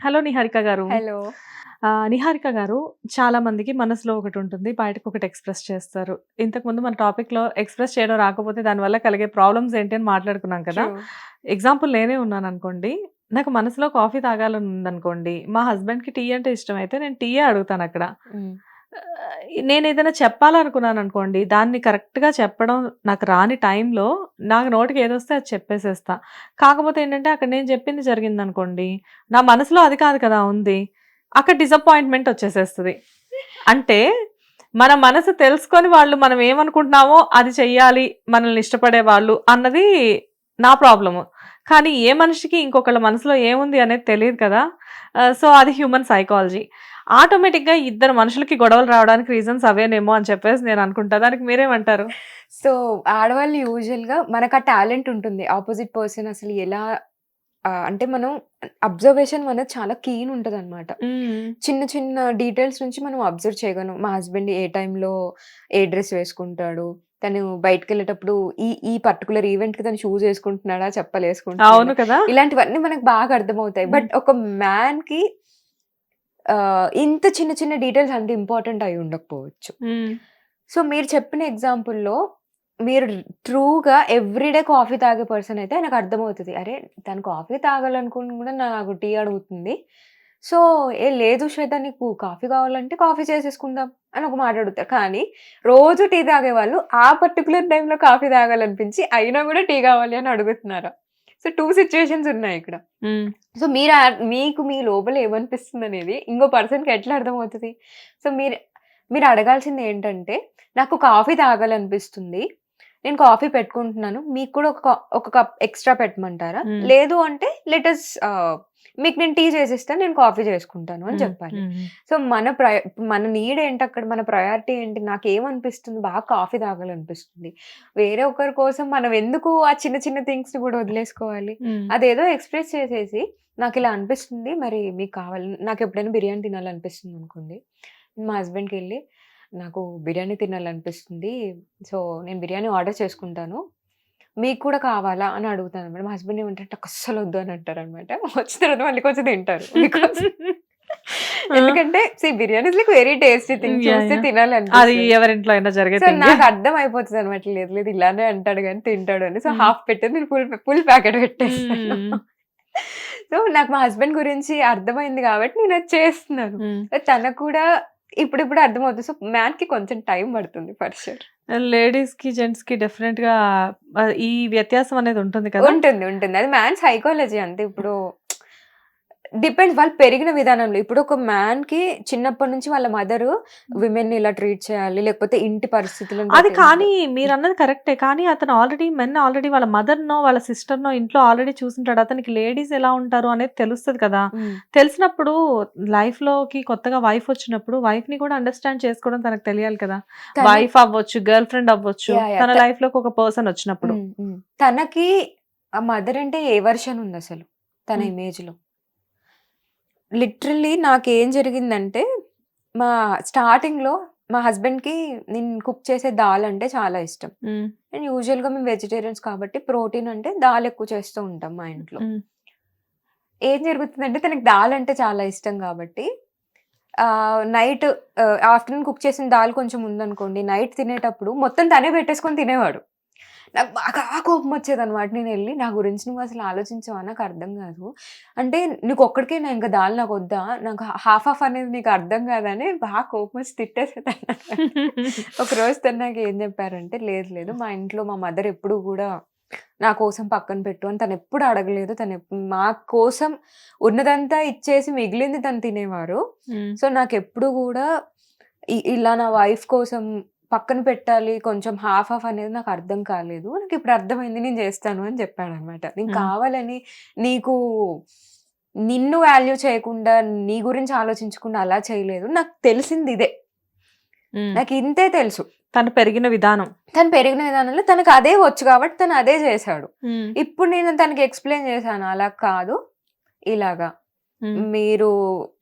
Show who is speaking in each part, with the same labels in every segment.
Speaker 1: Hello Niharika గారు.
Speaker 2: Hello.
Speaker 1: Niharika గారు చాలా మందికి మనసులో ఒకటి ఉంటుంది బయటకు ఒకటి ఎక్స్ప్రెస్ చేస్తారు. ఇంతకు ముందు మన టాపిక్లో ఎక్స్ప్రెస్ చేయడం రాకపోతే దానివల్ల కలిగే ప్రాబ్లమ్స్ ఏంటి అని మాట్లాడుకున్నాం కదా. ఎగ్జాంపుల్ నేనే ఉన్నాను అనుకోండి నాకు మనసులో కాఫీ తాగాలని ఉందనుకోండి మా హస్బెండ్కి టీ అంటే ఇష్టం అయితే నేను టీయే అడుగుతాను అక్కడ. నేను ఏదైనా చెప్పాలనుకున్నాను అనుకోండి దాన్ని కరెక్ట్గా చెప్పడం నాకు రాని టైంలో నాకు నోటికి ఏదొస్తే అది చెప్పేసేస్తా. కాకపోతే ఏంటంటే అక్కడ నేను చెప్పింది జరిగింది అనుకోండి నా మనసులో అది కాదు కదా ఉంది అక్కడ డిసప్పాయింట్మెంట్ వచ్చేసేస్తుంది. అంటే మన మనసు తెలుసుకొని వాళ్ళు మనం ఏమనుకుంటున్నామో అది చెయ్యాలి మనల్ని ఇష్టపడే వాళ్ళు అన్నది నా ప్రాబ్లము కానీ ఏ మనిషికి ఇంకొకళ్ళ మనసులో ఏముంది అనేది తెలియదు కదా. సో అది హ్యూమన్ సైకాలజీ ఆటోమేటిక్గా ఇద్దరు మనుషులకి గొడవలు రావడానికి రీజన్స్ అవేనేమో అని చెప్పేసి నేను అనుకుంటా. దానికి మీరేమంటారు?
Speaker 2: సో ఆడవాళ్ళు యూజువల్గా మనకు ఆ టాలెంట్ ఉంటుంది. ఆపోజిట్ పర్సన్ అసలు ఎలా అంటే మనం అబ్జర్వేషన్ అనేది చాలా కీన్ ఉంటుంది అనమాట చిన్న చిన్న డీటెయిల్స్ నుంచి మనం అబ్జర్వ్ చేయగలం. మా హస్బెండ్ ఏ టైంలో ఏ డ్రెస్ వేసుకుంటాడు? తను బయటకు వెళ్ళేటప్పుడు ఈ ఈ పర్టికులర్ ఈవెంట్కి తను షూస్ వేసుకుంటున్నాడా చెప్పలు
Speaker 1: అవును కదా
Speaker 2: ఇలాంటివన్నీ మనకు బాగా అర్థమవుతాయి బట్ ఒక మ్యాన్కి ఇంత చిన్న చిన్న డీటెయిల్స్ అంత ఇంపార్టెంట్ అయి ఉండకపోవచ్చు. సో మీరు చెప్పిన ఎగ్జాంపుల్‌లో మీరు ట్రూగా ఎవ్రీడే కాఫీ తాగే పర్సన్ అయితే నాకు అర్థమవుతది. అరే! తను కాఫీ తాగాలనుకుని కూడా నాకు టీ అడుగుతుంది. సో, ఏ లేదు శ్వేత నీకు కాఫీ కావాలంటే కాఫీ చేసేసుకుందాం అని ఒక మాట అడుగుతారు. కానీ రోజు టీ తాగేవాళ్ళు ఆ పర్టిక్యులర్ టైంలో కాఫీ తాగాలనిపించి అయినా కూడా టీ కావాలి అని అడుగుతున్నారు. సో, 2 సిట్యుయేషన్స్ ఉన్నాయి ఇక్కడ. సో, మీరు మీకు మీ లోపల ఏమనిపిస్తుందనేది ఇంకో పర్సన్‌కి ఎట్లా అర్థమవుతది? సో, మీరు మీరు అడగాల్సింది ఏంటంటే, నాకు కాఫీ తాగాలనిపిస్తుంది. నేను కాఫీ పెట్టుకుంటున్నాను. మీకు కూడా ఒక ఒక కప్ ఎక్స్‌ట్రా పెట్టమంటారా? లేదు అంటే లెట్ అస్ ఆహ్, మీకు నేను టీ చేసిస్తాను. నేను కాఫీ చేసుకుంటాను అని. చెప్పాలి. సో, మన ప్రయ మన నీడ్ ఏంటి అక్కడ మన ప్రయారిటీ ఏంటి? నాకేమనిపిస్తుంది? బాగా కాఫీ తాగాలనిపిస్తుంది. వేరే ఒకరి కోసం మనం ఎందుకు ఆ చిన్న చిన్న థింగ్స్‌ని కూడా వదిలేసుకోవాలి? అదేదో ఎక్స్‌ప్రెస్ చేసేసి నాకిలా అనిపిస్తుంది. మరి మీకు కావాలి నాకెప్పుడైనా బిర్యానీ తినాలనిపిస్తుంది అనుకోండి. మా హస్బెండ్‌కెళ్ళి నాకు బిర్యానీ తినాలనిపిస్తుంది. సో, నేను బిర్యానీ ఆర్డర్ చేసుకుంటాను. మీకు కూడా కావాలా అని అడుగుతానన్నమాట. మా హస్బెండ్ ఏమంటారంటే నాకు అస్సలొద్దు అని అంటారన్నమాట. వచ్చిన తర్వాత మళ్ళీ కొంచెం తింటారు. ఎందుకంటే see biryani like very tasty thing. చూస్తే!
Speaker 1: అది
Speaker 2: తినాలనిపిస్తది.
Speaker 1: ఎవరింట్లో అయినా జరిగే.
Speaker 2: నాకు అర్థం అయిపోతదన్నమాట. లేదు లేదు ఇలానే అంటాడు గానీ తింటాడు అని. సో. హాఫ్ పెట్టేది నేను ఫుల్ ఫుల్ ప్యాకెట్ పెట్టేస్తాను. సో, నాకు మా హస్బెండ్ గురించి అర్థమైంది కాబట్టి నేను అది చేస్తున్నాను.
Speaker 1: మ్మ్.
Speaker 2: తనకు కూడా ఇప్పుడిప్పుడు అర్థమవుతుంది. సో, మ్యాన్‌కి కొంచెం టైం పడుతుంది ఫర్ ష్యూర్.
Speaker 1: లేడీస్‌కి, జెంట్స్‌కి డెఫినెట్‌గా ఆహ్, ఈ వ్యత్యాసం అనేది ఉంటుంది కదా!
Speaker 2: ఉంటుంది. ఉంటుంది. అది మ్యాన్ సైకాలజీ అంతే. ఇప్పుడు డిపెండ్స్ వాళ్ళు పెరిగిన విధానంలో. ఇప్పుడు ఒక మ్యాన్‌కి చిన్నప్పటి నుంచి వాళ్ళ మదరు విమెన్‌ని ఇలా ట్రీట్ చేయాలి. లేకపోతే ఇంటి పరిస్థితులను
Speaker 1: అది కానీ మీరన్నది కరెక్టే. కానీ అతను ఆల్రెడీ మెన్ ఆల్రెడీ వాళ్ళ మదర్‌నో, వాళ్ళ సిస్టర్‌నో ఇంట్లో ఆల్రెడీ చూసుంటాడు. అతనికి లేడీస్ ఎలా ఉంటారు అనేది తెలుస్తది కదా! తెలిసినప్పుడు లైఫ్‌లోకి కొత్తగా వైఫ్ వచ్చినప్పుడు వైఫ్‌ని కూడా అండర్‌స్టాండ్ చేసుకోవడం తనకు తెలియాలి కదా! వైఫ్ అవ్వచ్చు, గర్ల్ ఫ్రెండ్ అవ్వచ్చు. తన
Speaker 2: త
Speaker 1: లైఫ్‌లోకి ఒక పర్సన్ వచ్చినప్పుడు.
Speaker 2: తనకి ఆ మదర్ అంటే ఏ వెర్షన్ ఉందసలు తన
Speaker 1: హ్మ్.
Speaker 2: ఇమేజ్‌లో? లిటరల్లీ నాకేం జరిగిందంటే, మా స్టార్టింగ్‌లో మా హస్బెండ్‌కి నేను కుక్ చేసే దాల్ అంటే చాలా ఇష్టం.
Speaker 1: హ్మ్.
Speaker 2: అండ్ యూజువల్‌గా మేము వెజిటేరియన్స్ కాబట్టి ప్రోటీన్ అంటే దాల్ ఎక్కువ చేస్తూ ఉంటాం మా ఇంట్లో.
Speaker 1: హ్మ్.
Speaker 2: ఏం జరుగుతుందంటే తనకి దాల్ అంటే చాలా ఇష్టం కాబట్టి ఆహ్, నైట్ ఆహ్, ఆఫ్టర్‌నూన్ కుక్ చేసిన దాల్ కొంచెం ఉందనుకోండి. నైట్ తినేటప్పుడు మొత్తం తనే పెట్టేసుకొని తినేవాడు. నాకు బాగా కోపం వచ్చేదన్నమాట. నేనెళ్ళి నా గురించి నువ్వు అసలు ఆలోచించవా? నాకు అర్థం కాదు. అంటే నీకొక్కడికేనా ఇంక దాల్ నాకొద్దా? నాకు హాఫ్ హాఫ్ అనేది నీకు అర్థం కాదా? అని బాగా కోపం వచ్చి తిట్టేసేదాన్ననమాట. ఒకరోజు తను నాకు ఏం చెప్పారంటే, లేదు లేదు మా ఇంట్లో మా మదర్ ఎప్పుడూ కూడా నా కోసం పక్కన పెట్టు అని తనెప్పుడు అడగలేదు. తను మా కోసం ఉన్నదంతా ఇచ్చేసి మిగిలింది తను తినేవారు. సో, నాకెప్పుడు కూడా ఇ ఇలా నా వైఫ్ కోసం పక్కన పెట్టాలి కొంచెం హాఫ్ హాఫ్ అనేది నాకు అర్థం కాలేదు. నాకిప్పుడు అర్థమైంది నేను చేస్తాను అని చెప్పాడన్నమాట. నేను. కావాలని నీకు నిన్ను వాల్యూ చేయకుండా, నీ గురించి ఆలోచించకుండా అలా చేయలేదు. నాకు తెలిసింది ఇదే. నాకు ఇంతే తెలుసు.
Speaker 1: తను పెరిగిన విధానం.
Speaker 2: తను పెరిగిన విధానంలో తనకు అదే వచ్చు కాబట్టి తను అదే చేశాడు. ఇప్పుడు నేను తనకి ఎక్స్‌ప్లెయిన్ చేశాను. అలా కాదు ఇలాగా. మీరు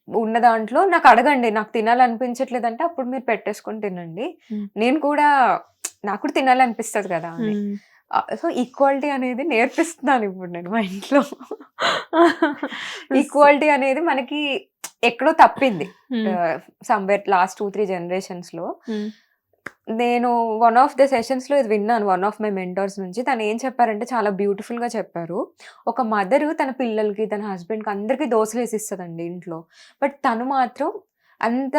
Speaker 2: ఉన్న దాంట్లో నాకు అడగండి. నాకు తినాలనిపించట్లేదంటే అప్పుడు మీరు పెట్టేసుకొని తినండి. నేను కూడా నాకు కూడా తినాలనిపిస్తది కదా! అని. సో ఈక్వాలిటీ అనేది నేర్పిస్తున్నాను ఇప్పుడు నేను మా ఇంట్లో ఈక్వాలిటీ అనేది మనకి ఎక్కడో తప్పింది సమ్వేర్ లాస్ట్ టూ త్రీ
Speaker 1: జనరేషన్స్లో.
Speaker 2: నేను వన్ ఆఫ్ ద సెషన్స్లో ఇది విన్నాను వన్ ఆఫ్ మై మెంటర్స్ నుంచి. తను ఏం చెప్పారంటే చాలా బ్యూటిఫుల్గా చెప్పారు. ఒక మదర్ తన పిల్లలకి తన హస్బెండ్కి అందరికి దోశలు వేసిస్తుందండి ఇంట్లో. బట్ తను మాత్రం అంత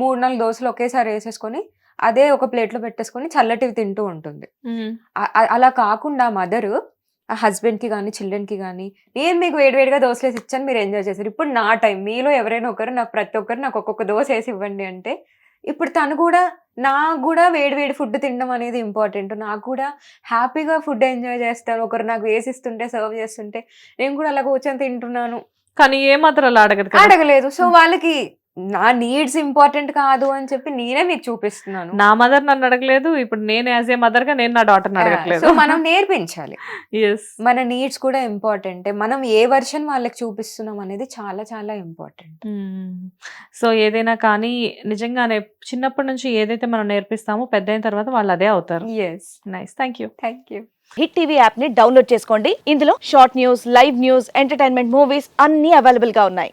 Speaker 2: మూడు నాలుగు దోశలు ఒకేసారి వేసేసుకొని అదే ఒక ప్లేట్లో పెట్టేసుకొని చల్లటివి తింటూ ఉంటుంది. అలా కాకుండా మదర్ ఆ హస్బెండ్కి కానీ చిల్డ్రన్కి కానీ నేను మీకు వేడివేడిగా దోశ వేసి ఇచ్చాను మీరు ఎంజాయ్ చేశారు. ఇప్పుడు నా టైం మీలో ఎవరైనా ఒకరు నాకు ప్రతి ఒక్కరు నాకు ఒక్కొక్క దోశ వేసి ఇవ్వండి అంటే ఇప్పుడు తను కూడా నాకు కూడా వేడి వేడి ఫుడ్ తినడం అనేది ఇంపార్టెంట్. నాకు కూడా హ్యాపీగా ఫుడ్ ఎంజాయ్ చేస్తాను ఒకరు నాకు వేసిస్తుంటే సర్వ్ చేస్తుంటే నేను కూడా అలా కూర్చొని తింటున్నాను.
Speaker 1: కానీ ఏ మాత్రం అలా అడగదు
Speaker 2: అడగలేదు. సో వాళ్ళకి నా నీడ్స్ ఇంపార్టెంట్ కాదు అని చెప్పి నేనే మీకు చూపిస్తున్నాను.
Speaker 1: నా మదర్ నన్ను అడగలేదు ఇప్పుడు నేను యాజ్ ఏ మదర్గా నేను నా డాటర్ అడగట్లేదు.
Speaker 2: సో మనం నేర్పించాలి.
Speaker 1: ఎస్
Speaker 2: మన నీడ్స్ కూడా ఇంపార్టెంట్ మనం ఏ వర్షన్ వాళ్ళకి చూపిస్తున్నాం అనేది చాలా చాలా ఇంపార్టెంట్
Speaker 1: సో ఏదైనా కానీ నిజంగానే చిన్నప్పటి నుంచి ఏదైతే మనం నేర్పిస్తామో పెద్ద అయిన తర్వాత వాళ్ళు అదే అవుతారు.
Speaker 2: Yes
Speaker 1: nice thank you
Speaker 2: thank you
Speaker 3: hit TV యాప్ని డౌన్లోడ్ చేసుకోండి. ఇందులో short news live news entertainment movies అన్ని అవైలబుల్గా ఉన్నాయి.